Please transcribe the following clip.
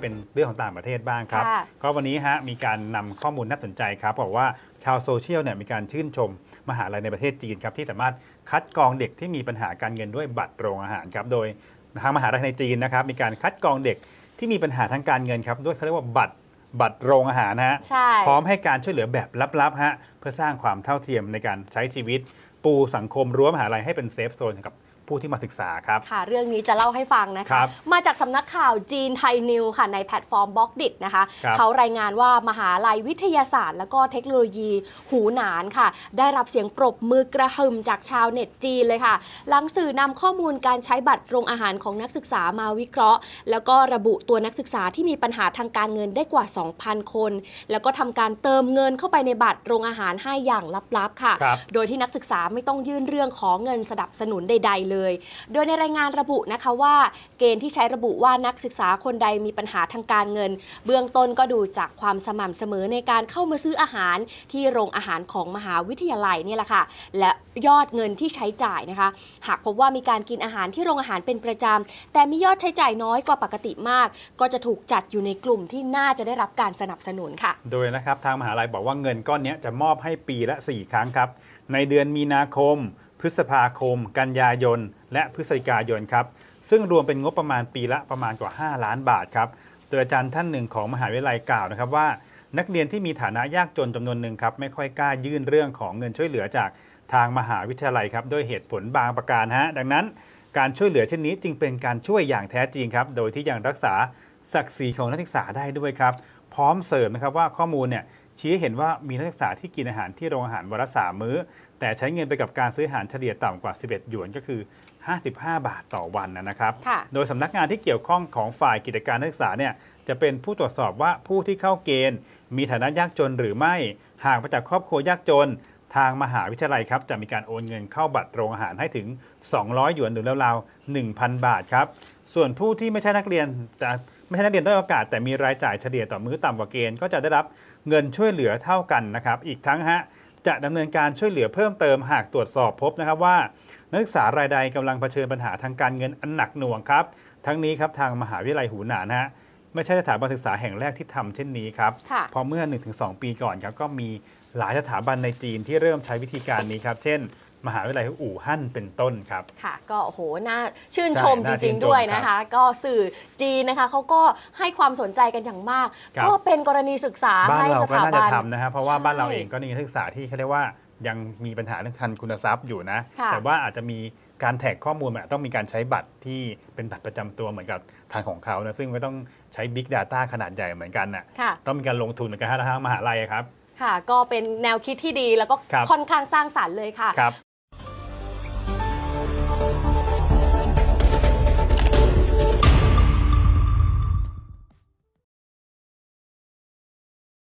เป็นเรื่องของต่างประเทศบ้างครับ ค่ะ ก็วันนี้ฮะมีการนำข้อมูลน่าสนใจครับบอกว่าชาวโซเชียลเนี่ยมีการชื่นชมมหาลัยในประเทศจีนครับที่สามารถคัดกรองเด็กที่มีปัญหาการเงินด้วยบัตรโรงอาหารครับโดยทางมหาลัยในจีนนะครับมีการคัดกรองเด็กที่มีปัญหาทางการเงินครับด้วยเขาเรียกว่าบัตรบัตรโรงอาหารนะฮะ ใช่ พร้อมให้การช่วยเหลือแบบลับๆฮะเพื่อสร้างความเท่าเทียมในการใช้ชีวิต ปูสังคมรั้วมหาลัยให้เป็นเซฟโซนกับ ผู้ที่มาศึกษาครับ ค่ะ เรื่องนี้จะเล่าให้ฟังนะครัคะบมาจากสำนักข่าวจีนไทยนิวค่ะในแพลตฟอร์มบล็อกดินะคะครับเขารายงานว่ามหาลัยวิทยาศาสตร์ และก็เทคโนโลยีหูหนานค่ะ ได้รับเสียงปรบมือกระหึ่มจากชาวเน็ตจีนเลยค่ะ หลังสื่อนำข้อมูลการใช้บัตรโรงอาหารของนักศึกษามาวิเคราะห์ แล้วก็ระบุตัวนักศึกษาที่มีปัญหาทางการเงินได้กว่า 2,000 คน แล้วก็ทำการเติมเงินเข้าไปในบัตรโรงอาหารให้อย่างลับๆค่ะครับโดยที่นักศึกษาไม่ต้องยื่นเรื่องขอเงินสนับสนุนใดๆเลยโดยในรายงานระบุนะคะว่า เกณฑ์ที่ใช้ระบุว่านักศึกษาคนใดมีปัญหาทางการเงิน เบื้องต้นก็ดูจากความสม่ำเสมอในการเข้ามาซื้ออาหารที่โรงอาหารของมหาวิทยาลัยนี่แหละค่ะ และยอดเงินที่ใช้จ่ายนะคะ หากพบว่ามีการกินอาหารที่โรงอาหารเป็นประจำแต่มียอดใช้จ่ายน้อยกว่าปกติมาก ก็จะถูกจัดอยู่ในกลุ่มที่น่าจะได้รับการสนับสนุนค่ะ โดยนะครับทางมหาลัยบอกว่าเงินก้อนนี้จะมอบให้ปีละ 4 ครั้งครับ ในเดือนมีนาคม พฤษภาคม กันยายน และพฤศจิกายนครับ ซึ่งรวมเป็นงบประมาณปีละประมาณกว่า 5 ล้านบาทครับ โดยอาจารย์ท่านหนึ่งของมหาวิทยาลัยกล่าวนะครับว่า นักเรียนที่มีฐานะยากจนจำนวนหนึ่งครับไม่ค่อยกล้ายื่นเรื่องของเงินช่วยเหลือจากทางมหาวิทยาลัยครับด้วยเหตุผลบางประการฮะดังนั้นการช่วยเหลือเช่นนี้จึงเป็นการช่วยอย่างแท้จริงครับ โดยที่ยังรักษาศักดิ์ศรีของนักศึกษาได้ด้วยครับ พร้อมเสริมนะครับว่าข้อมูลเนี่ย ชี้ให้เห็นว่ามีนักศึกษาที่กินอาหารที่โรงอาหารวันละสามมื้อ แต่ใช้เงินไปกับการซื้ออาหารเฉลี่ยต่ำกว่า 11 หยวนก็คือ 55 บาทต่อวันนะครับ ค่ะโดยสำนักงานที่เกี่ยวข้องของฝ่ายกิจการนักศึกษาเนี่ยจะเป็นผู้ตรวจสอบว่าผู้ที่เข้าเกณฑ์ มีฐานะยากจนหรือไม่หากมาจากครอบครัวยากจน ทางมหาวิทยาลัยครับจะมีการโอนเงินเข้าบัตรโรงอาหารให้ถึง 200 หยวนหรือราวๆ1,000 บาทครับส่วนผู้ที่ไม่ใช่นักเรียนแต่ ไม่ใช่นักเรียนด้อยโอกาสแต่มีรายจ่ายเฉลี่ยต่อมื้อต่ำกว่าเกณฑ์ก็จะได้รับเงินช่วยเหลือเท่ากันนะครับ อีกทั้งฮะจะดำเนินการช่วยเหลือเพิ่มเติมหากตรวจสอบพบนะครับว่า นักศึกษารายใดกำลังเผชิญปัญหาทางการเงินอันหนักหน่วงครับ ทั้งนี้ครับทางมหาวิทยาลัยหูหนานฮะไม่ใช่สถาบันศึกษาแห่งแรกที่ทำเช่นนี้ครับค่ะเพราะเมื่อ 1-2 ปีก่อนครับก็มีหลายสถาบันในจีนที่เริ่มใช้วิธีการนี้ครับ เช่น มหาวิทยาลัยอู่ฮั่นเป็นต้นครับ ค่ะ ก็โอ้โหน่าชื่นใช่ชมจน่าชื่ริงนชมๆด้วยครับนะคะ ก็สื่อจีนนะคะเขาก็ให้ความสนใจกันอย่างมากครับก็เป็นกรณีศึกษาบ้านให้เราสก็ถาน่าจะบันทำนะครับเพราะว่าใช่บ้านเราเองก็มีนักศึกษาที่เขาเรียกว่ายังมีปัญหาเรื่องคันคุณทรัพย์อยู่นะค่ะแต่ว่าอาจจะมีการแท็กข้อมูลแบบต้องมีการใช้บัตรที่เป็นบัตรประจำตัวเหมือนกับทางของเขานะซึ่งก็ต้องใช้ Big Data ขนาดใหญ่เหมือนกันน่ะค่ะต้องมีการลงทุนเหมือนกันฮะทางมหาลัยอะครับค่ะ ก็เป็นแนวคิดที่ดีแล้วก็ครับค่อนข้างสร้างสรรค์เลยค่ะครับ